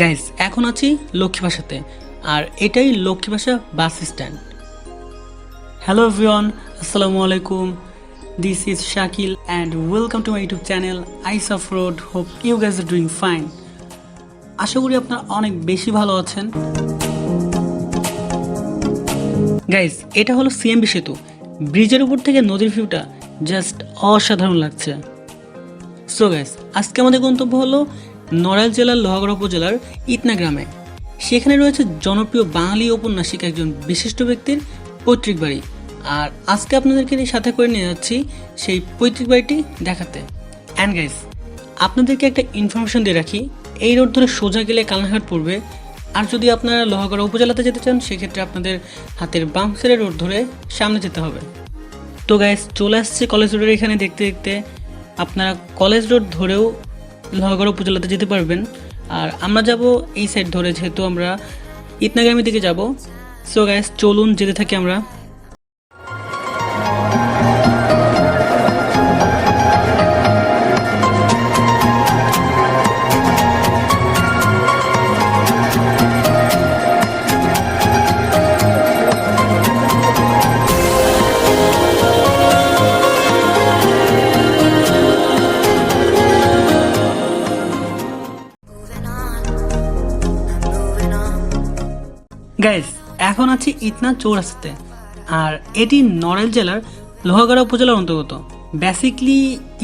Guys এখন আছি লক্ষ্মী ভাষাতে, আর এটাই লক্ষ্মী ভাষা বাস স্ট্যান্ড। হ্যালো এভরিওয়ান আসসালামু আলাইকুম। This is Shakil and welcome to my YouTube channel eyes of road hope you guys are doing fine আশা করি আপনারা অনেক বেশি ভালো আছেন। গাইজ এটা হলো সিএমবি সেতু। ব্রিজের উপর থেকে নদীর ভিউটা জাস্ট অসাধারণ লাগছে। সো গাইস আজকে আমাদের গন্তব্য হলো নড়াইল জেলার লোহাগড়া উপজেলার ইতনা গ্রামে। সেখানে রয়েছে জনপ্রিয় বাঙালি ঔপন্যাসিক একজন বিশিষ্ট ব্যক্তির পৈতৃক বাড়ি। আর আজকে আপনাদেরকে সাথে করে নিয়ে যাচ্ছি সেই পৈতৃক বাড়িটি দেখাতে। অ্যান্ড গাইস আপনাদেরকে একটা ইনফরমেশন দিয়ে রাখি, এই রোড ধরে সোজা গেলে কালনাঘাট পড়বে। আর যদি আপনারা লোহাগড়া উপজেলাতে যেতে চান, সেক্ষেত্রে আপনাদের হাতের বাম রোড ধরে সামনে যেতে হবে। তো গাইস চলে আসছে কলেজ রোডের এখানে দেখতে দেখতে। আপনারা কলেজ রোড ধরেও লোহাগড়া উপজেলাতে যেতে পারবেন। আর আমরা যাব এই সাইড ধরে, যেহেতু আমরা ইতনাগামী দিকে যাব। সো গাইস চলুন যেতে থাকি আমরা। গাইস এখন আছি ইতনা চৌরাস্তাতে। আর এটি নড়াইল জেলার লোহাগড়া উপজেলার অন্তর্গত। বেসিকলি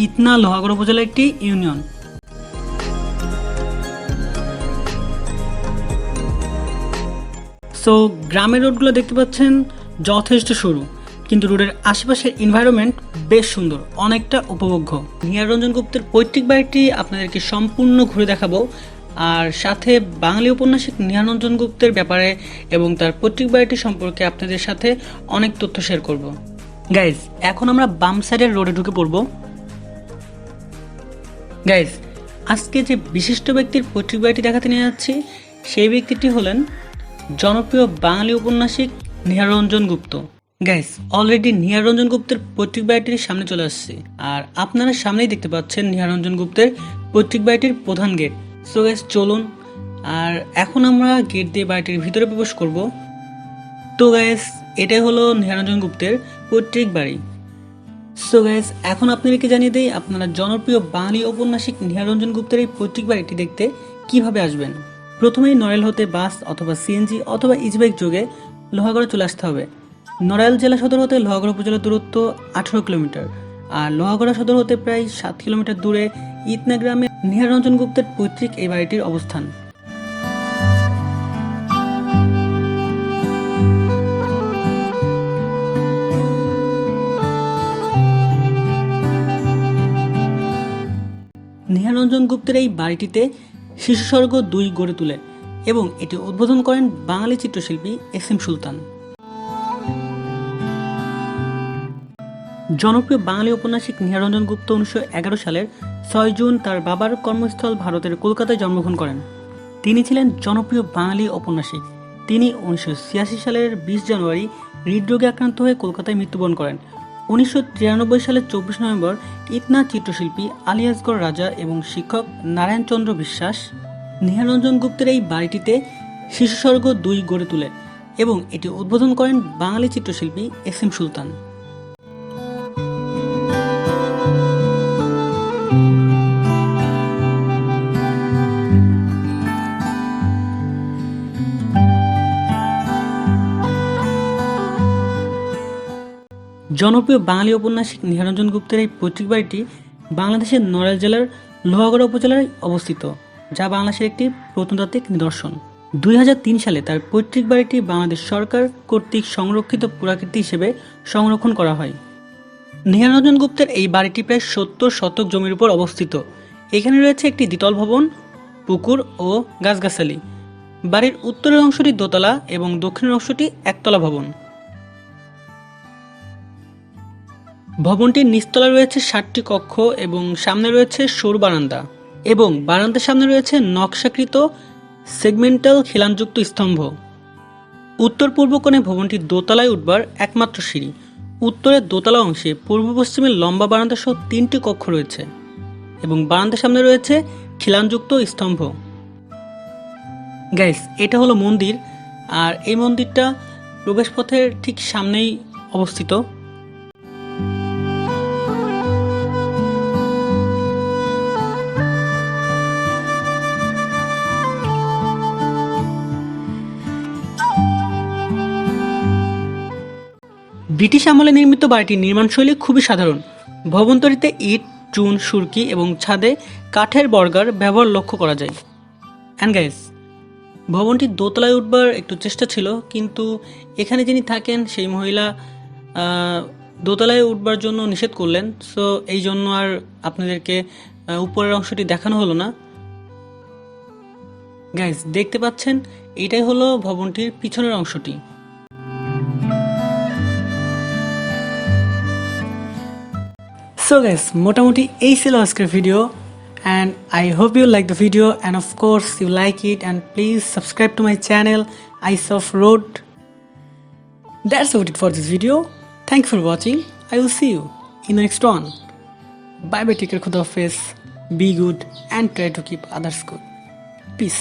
ইতনা লোহাগড়া উপজেলার একটি ইউনিয়ন সো গ্রামের রোডগুলো দেখতে পাচ্ছেন যথেষ্ট সরু, কিন্তু রোডের আশেপাশের এনভায়রনমেন্ট বেশ সুন্দর, অনেকটা উপভোগ্য। নিয়ার রঞ্জন গুপ্তের পৈতৃক বাড়িটি আপনাদেরকে সম্পূর্ণ ঘুরে দেখাবো। আর সাথে বাঙালি উপন্যাসিক নিহারঞ্জন গুপ্তের ব্যাপারে এবং তার পৈতৃক বাড়িটি সম্পর্কে আপনাদের সাথে অনেক তথ্য শেয়ার করব। গাইজ এখন আমরা বাম সাইডের রোডে ঢুকে পড়ব। গাইজ আজকে যে বিশিষ্ট ব্যক্তির পৈতৃক বাড়িটি দেখাতে নিয়ে যাচ্ছি, সেই ব্যক্তিটি হলেন জনপ্রিয় বাঙালি উপন্যাসিক নিহারঞ্জন গুপ্ত। গাইস অলরেডি নিহারঞ্জন গুপ্তের পৈতৃক বাড়িটির সামনে চলে আসছে। আর আপনারা সামনেই দেখতে পাচ্ছেন নিহারঞ্জন গুপ্তের পৈতৃক বাড়িটির প্রধান গেট সো গাইস চলুন। আর এখন আমরা গেট দিয়ে বাড়িটির ভিতরে প্রবেশ করব। তো গাইস এটাই হলো নিহারঞ্জন গুপ্তের পৈতৃক বাড়ি। সো গাইস এখন আপনাদেরকে জানিয়ে দেই, আপনারা জনপ্রিয় বাঙালি ঔপন্যাসিক নিহারঞ্জন গুপ্তের এই পৈতৃক বাড়িটি দেখতে কীভাবে আসবেন? প্রথমেই নড়াইল হতে বাস অথবা সিএনজি অথবা ইজবাইক যোগে লোহাগড়া চলে আসতে হবে। নড়াইল জেলা সদর হতে লোহাগড় উপজেলার দূরত্ব আঠারো কিলোমিটার। আর লোহাগড়া সদর হতে প্রায় সাত কিলোমিটার দূরে ইতনা গ্রামে নিহারঞ্জন গুপ্তের পৈতৃক এই বাড়িটির অবস্থান। নিহারঞ্জন গুপ্তের এই বাড়িটিতে শিশুস্বর্গ দুই গড়ে তোলেন এবং এটি উদ্বোধন করেন বাঙালি চিত্রশিল্পী এস এম সুলতান। জনপ্রিয় বাঙালি ঔপন্যাসিক নিহারঞ্জন গুপ্ত উনিশশো এগারো সালের ছয় জুন তার বাবার কর্মস্থল ভারতের কলকাতায় জন্মগ্রহণ করেন। তিনি ছিলেন জনপ্রিয় বাঙালি ঔপন্যাসিক তিনি উনিশশো ছিয়াশি সালের বিশ জানুয়ারি হৃদরোগে আক্রান্ত হয়ে কলকাতায় মৃত্যুবরণ করেন। উনিশশো তিরানব্বই সালের চব্বিশ নভেম্বর ইতনা চিত্রশিল্পী আলিয়াসগড় রাজা এবং শিক্ষক নারায়ণচন্দ্র বিশ্বাস নিহারঞ্জন গুপ্তের এই বাড়িটিতে শিশু স্বর্গ দুই গড়ে তোলেন এবং এটি উদ্বোধন করেন বাঙালি চিত্রশিল্পী এস এম সুলতান। জনপ্রিয় বাঙালি ঔপন্যাসিক নিহারঞ্জন গুপ্তের এই পৈতৃক বাড়িটি বাংলাদেশের নড়াইল জেলার লোহাগড়া উপজেলায় অবস্থিত, যা বাংলাদেশের একটি প্রত্নতাত্ত্বিক নিদর্শন। দুই হাজার তিন সালে তার পৈতৃক বাড়িটি বাংলাদেশ সরকার কর্তৃক সংরক্ষিত পুরাকীর্তি হিসেবে সংরক্ষণ করা হয়। নিহারঞ্জন গুপ্তের এই বাড়িটি প্রায় সত্তর শতক জমির উপর অবস্থিত। এখানে রয়েছে একটি দ্বিতল ভবন, পুকুর ও গাছগাছালি। বাড়ির উত্তরের অংশটি দোতলা এবং দক্ষিণের অংশটি একতলা ভবন। ভবনটির নিচতলা রয়েছে ষাটটি কক্ষ এবং সামনে রয়েছে সরু বারান্দা এবং বারান্দার সামনে রয়েছে নকশাকৃত সেগমেন্টাল খিলানযুক্ত স্তম্ভ। উত্তর পূর্ব কোণে ভবনটির দোতলায় উঠবার একমাত্র সিঁড়ি। উত্তরের দোতলা অংশে পূর্ব পশ্চিমে লম্বা বারান্দা সহ তিনটি কক্ষ রয়েছে এবং বারান্দার সামনে রয়েছে খিলানযুক্ত স্তম্ভ। গাইস এটা হলো মন্দির, আর এই মন্দিরটা প্রবেশপথের ঠিক সামনেই অবস্থিত। ব্রিটিশ আমলে নির্মিত বাড়িটির নির্মাণশৈলী খুবই সাধারণ। ভবনতরিতে ইট, চুন, সুরকি এবং ছাদে কাঠের বর্গার ব্যবহার লক্ষ্য করা যায়। অ্যান্ড গাইস ভবনটির দোতলায় উঠবার একটু চেষ্টা ছিল, কিন্তু এখানে যিনি থাকেন সেই মহিলা দোতলায় উঠবার জন্য নিষেধ করলেন। সো এই জন্য আর আপনাদেরকে উপরের অংশটি দেখানো হলো না। গাইস দেখতে পাচ্ছেন, এটাই হলো ভবনটির পিছনের অংশটি। সো গাইস মোটামুটি এই ছিল আজকের video and I hope you like the video and of course you like it and please subscribe to my channel eyes of road that's about it for this video thank for watching I will see you in next one bye bye take care খুদা face be good and try to keep others good peace